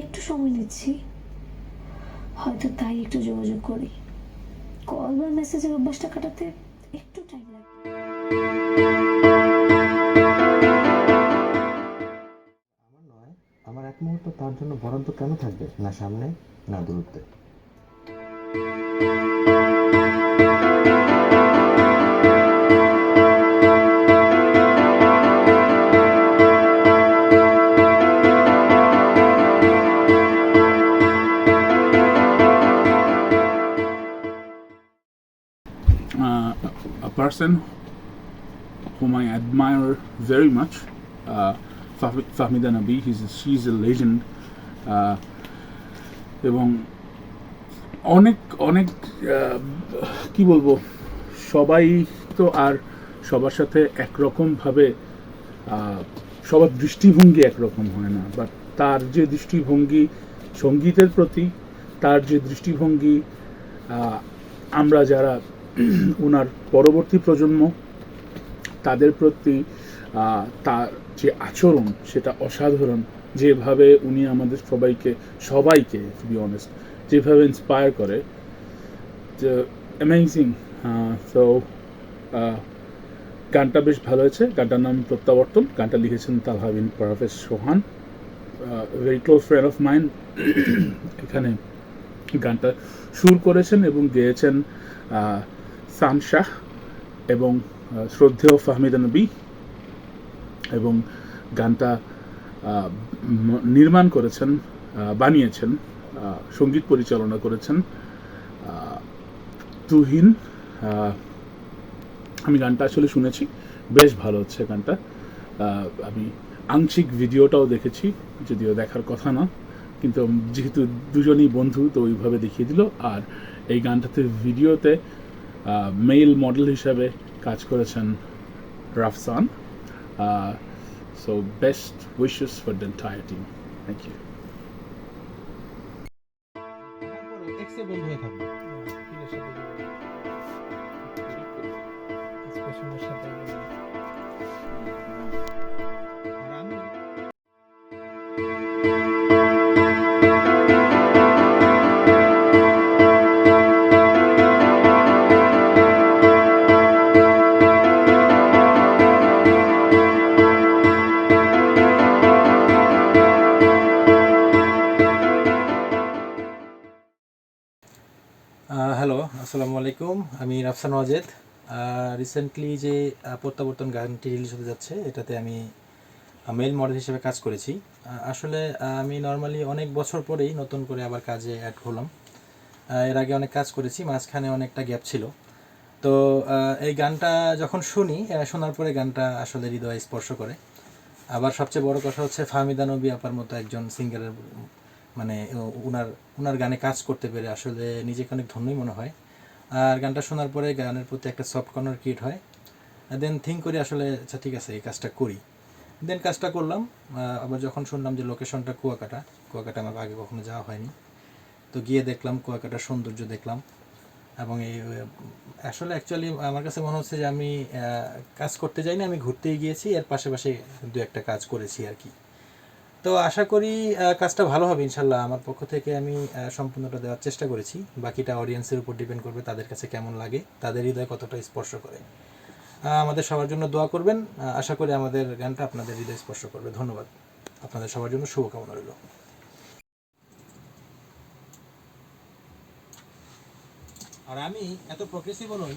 একটু সময় নিচ্ছি। হয়তো তাই একটু যোগাযোগ করি। কল বা মেসেজের অভ্যাসটা কাটাতে একটু টাইম লাগে আমার নয়, আমার এক মুহূর্ত তার জন্য বরাদ্দ কেন থাকবে? না সামনে, না দূরত্বে। Uh, a person whom I admire very much, uh. He's she's a legend. Uh, এবং অনেক অনেক কি বলব, সবাই তো আর সবার সাথে একরকমভাবে সবার দৃষ্টিভঙ্গি একরকম হয় না। বাট তার যে দৃষ্টিভঙ্গি সঙ্গীতের প্রতি, তার যে দৃষ্টিভঙ্গি আমরা যারা ওনার পরবর্তী প্রজন্ম, তাদের প্রতি তার যে আচরণ, সেটা অসাধারণ। যেভাবে উনি আমাদের সবাইকে সবাইকে টু বি অনেস্ট যেভাবে ইন্সপায়ার করে, যে অ্যামেজিং তো গানটা বেশ ভালো হয়েছে। গানটার নাম প্রত্যাবর্তন। গানটা লিখেছেন Talhabin Parvez Sohan. Very close friend of mind এখানে গানটা সুর করেছেন এবং গেয়েছেন সান শাহ এবং শ্রদ্ধেয় ফাহমিদা নবী এবং গানটা নির্মাণ করেছেন বানিয়েছেন। সংগীত পরিচালনা করেছেন তুহিন আমি গানটা আসলে শুনেছি, বেশ ভালো হচ্ছে গানটা। আমি আংশিক ভিডিওটাও দেখেছি, যদিও দেখার কথা না, কিন্তু যেহেতু দুজনই বন্ধু, তো ওইভাবে দেখিয়ে দিল। আর এই গানটাতে ভিডিওতে মেল মডেল হিসাবে কাজ করেছেন Rafsan so best wishes for the team thank you এক্সে বন্ধু হয়ে থাকবে আর আমি হ্যালো, আসসালামু আলাইকুম। আমি রাফসান ওয়াজেদ। রিসেন্টলি যে প্রত্যাবর্তন গানটি রিলিজ হতে যাচ্ছে, এটাতে আমি মেল মডেল হিসেবে কাজ করেছি। আসলে আমি নর্মালি অনেক বছর পরেই নতুন করে আবার কাজে অ্যাড হলাম। এর আগে অনেক কাজ করেছি, মাঝখানে অনেকটা গ্যাপ ছিল। তো এই গানটা যখন শুনি শোনার পরে গানটা আসলে হৃদয় স্পর্শ করে। আবার সবচেয়ে বড় কথা হচ্ছে ফাহমিদা নবী আপার মতো একজন সিঙ্গারের মানে ওনার উনার গানে কাজ করতে পেরে আসলে নিজেকে অনেক ধন্যই মনে হয়। আর গানটা শোনার পরে গানের প্রতি একটা সফট কর্নার ক্রিয়েট হয়। দেন থিঙ্ক করি আসলে আচ্ছা ঠিক আছে, এই কাজটা করি। দেন কাজটা করলাম। আবার যখন শুনলাম যে লোকেশনটা কুয়াকাটা কুয়াকাটা আমার আগে কখনো যাওয়া হয়নি। তো গিয়ে দেখলাম কুয়াকাটার সৌন্দর্য দেখলাম। এবং এই আসলে অ্যাকচুয়ালি আমার কাছে মনে হচ্ছে যে আমি কাজ করতে যাইনি, আমি ঘুরতেই গিয়েছি। এর পাশাপাশি দু একটা কাজ করেছি আর কি। তো আশা করি কাজটা ভালো হবে ইনশাল্লাহ। আমার পক্ষ থেকে আমি সম্পূর্ণটা দেওয়ার চেষ্টা করেছি। বাকিটা অডিয়েন্সের উপর ডিপেন্ড করবে তাদের কাছে কেমন লাগে, তাদের হৃদয় কতটা স্পর্শ করে। আমাদের সবার জন্য দোয়া করবেন। আশা করি আমাদের গানটা আপনাদের হৃদয় স্পর্শ করবে। ধন্যবাদ। আপনাদের সবার জন্য শুভকামনা রইল। আর আমি এত প্রগ্রেসিভও নই